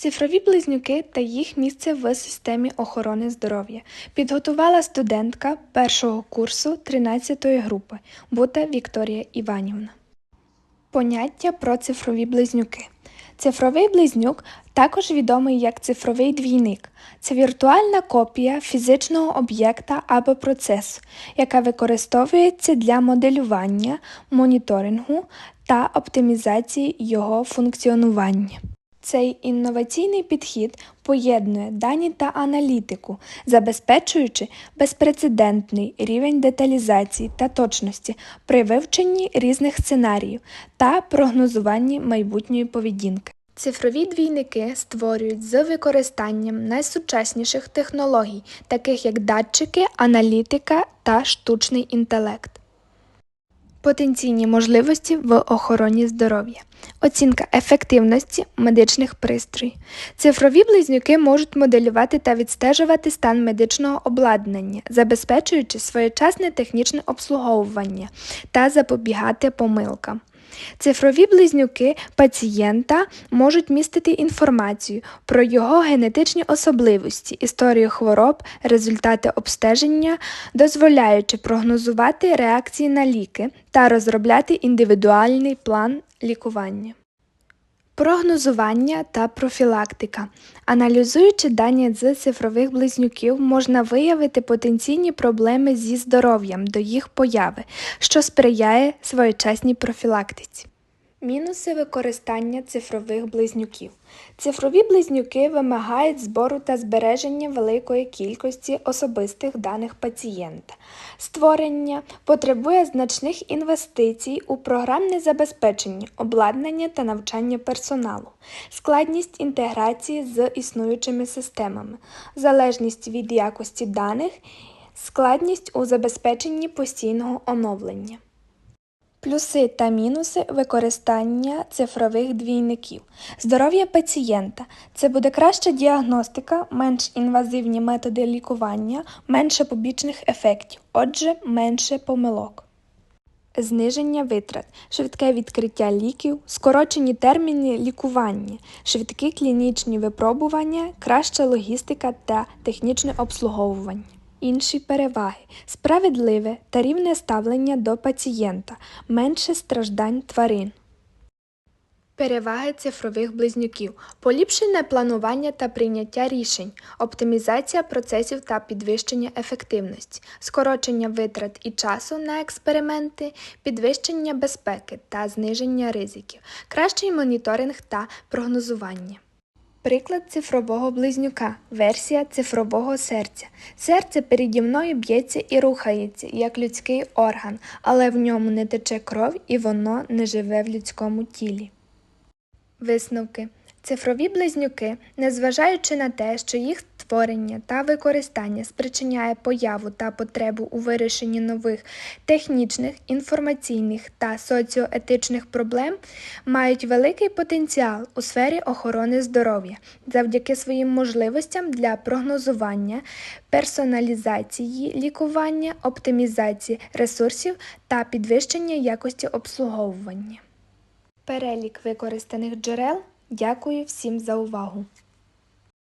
Цифрові близнюки та їх місце в системі охорони здоров'я підготувала студентка першого курсу 13 групи Бута Вікторія Іванівна. Поняття про цифрові близнюки. Цифровий близнюк також відомий як цифровий двійник. Це віртуальна копія фізичного об'єкта або процесу, яка використовується для моделювання, моніторингу та оптимізації його функціонування. Цей інноваційний підхід поєднує дані та аналітику, забезпечуючи безпрецедентний рівень деталізації та точності при вивченні різних сценаріїв та прогнозуванні майбутньої поведінки. Цифрові двійники створюють з використанням найсучасніших технологій, таких як датчики, аналітика та штучний інтелект. Потенційні можливості в охороні здоров'я, оцінка ефективності медичних пристроїв. Цифрові близнюки можуть моделювати та відстежувати стан медичного обладнання, забезпечуючи своєчасне технічне обслуговування та запобігати помилкам. Цифрові близнюки пацієнта можуть містити інформацію про його генетичні особливості, історію хвороб, результати обстеження, дозволяючи прогнозувати реакції на ліки та розробляти індивідуальний план лікування. Прогнозування та профілактика. Аналізуючи дані з цифрових близнюків, можна виявити потенційні проблеми зі здоров'ям до їх появи, що сприяє своєчасній профілактиці. Мінуси використання цифрових близнюків. Цифрові близнюки вимагають збору та збереження великої кількості особистих даних пацієнта. Створення потребує значних інвестицій у програмне забезпечення, обладнання та навчання персоналу, складність інтеграції з існуючими системами, залежність від якості даних, складність у забезпеченні постійного оновлення. Плюси та мінуси використання цифрових двійників. Здоров'я пацієнта це буде краща діагностика, менш інвазивні методи лікування, менше побічних ефектів, отже, менше помилок. Зниження витрат, швидке відкриття ліків, скорочені терміни лікування, швидкі клінічні випробування, краща логістика та технічне обслуговування. Інші переваги справедливе та рівне ставлення до пацієнта, менше страждань тварин. Переваги цифрових близнюків, поліпшене планування та прийняття рішень, оптимізація процесів та підвищення ефективності, скорочення витрат і часу на експерименти, підвищення безпеки та зниження ризиків, кращий моніторинг та прогнозування. Приклад цифрового близнюка, версія цифрового серця. Серце переді мною б'ється і рухається, як людський орган, але в ньому не тече кров і воно не живе в людському тілі. Висновки. Цифрові близнюки, незважаючи на те, що їх створення та використання спричиняє появу та потребу у вирішенні нових технічних, інформаційних та соціоетичних проблем, мають великий потенціал у сфері охорони здоров'я завдяки своїм можливостям для прогнозування, персоналізації лікування, оптимізації ресурсів та підвищення якості обслуговування. Перелік використаних джерел. Дякую всім за увагу!